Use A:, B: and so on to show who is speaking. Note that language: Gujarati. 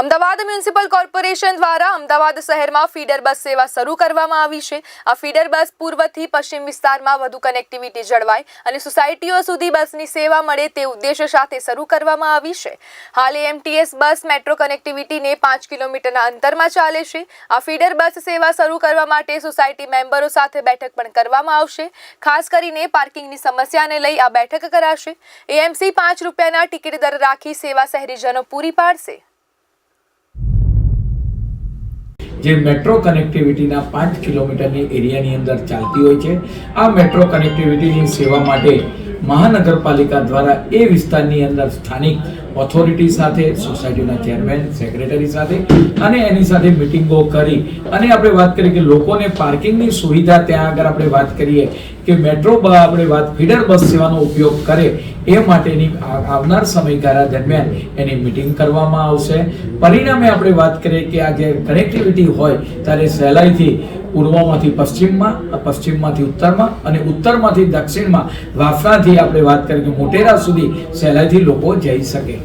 A: અમદાવાદ મ્યુનિસિપલ કોર્પોરેશન દ્વારા અમદાવાદ શહેરમાં ફીડર બસ સેવા શરૂ કરવામાં આવી છે. આ ફીડર બસ પૂર્વથી પશ્ચિમ વિસ્તારમાં વધુ કનેક્ટિવિટી જળવાય અને સોસાયટીઓ સુધી બસની સેવા મળે તે ઉદ્દેશ્ય સાથે શરૂ કરવામાં આવી છે. હાલ એમટીએસ બસ મેટ્રો કનેક્ટિવિટીને પાંચ કિલોમીટરના અંતરમાં ચાલે છે. આ ફીડર બસ સેવા શરૂ કરવા માટે સોસાયટી મેમ્બરો સાથે બેઠક પણ કરવામાં આવશે. ખાસ કરીને પાર્કિંગની સમસ્યાને લઈ આ બેઠક કરાશે. એએમસી પાંચ રૂપિયાના ટિકિટ દર રાખી સેવા શહેરીજનો પૂરી પાડશે.
B: જે મેટ્રો કનેક્ટિવિટીના પાંચ કિલોમીટરની એરિયાની અંદર ચાલતી હોય છે. આ મેટ્રો કનેક્ટિવિટીની સેવા માટે મહાનગરપાલિકા દ્વારા એ વિસ્તારની અંદર સ્થાનિક ઓથોરિટી સાથે સોસાયટીના ચેરમેન સેક્રેટરી સાથે અને એની સાથે મિટિંગો કરી. અને આપણે વાત કરીએ કે લોકોને પાર્કિંગની સુવિધા ત્યાં આગળ આપણે વાત કરીએ કે મેટ્રો આપણે વાત ફીડર બસ સેવાનો ઉપયોગ કરે એ માટેની આવનાર સમયગાળા દરમિયાન એની મિટિંગ કરવામાં આવશે. પરિણામે આપણે વાત કરીએ કે આ જે કનેક્ટિવિટી હોય, ત્યારે સહેલાઈથી પૂર્વમાંથી પશ્ચિમમાં પશ્ચિમમાંથી ઉત્તરમાં અને ઉત્તરમાંથી દક્ષિણમાં. વાફરાથી આપણે વાત કરીએ કે મોટેરા સુધી સહેલાઈથી લોકો જઈ શકે.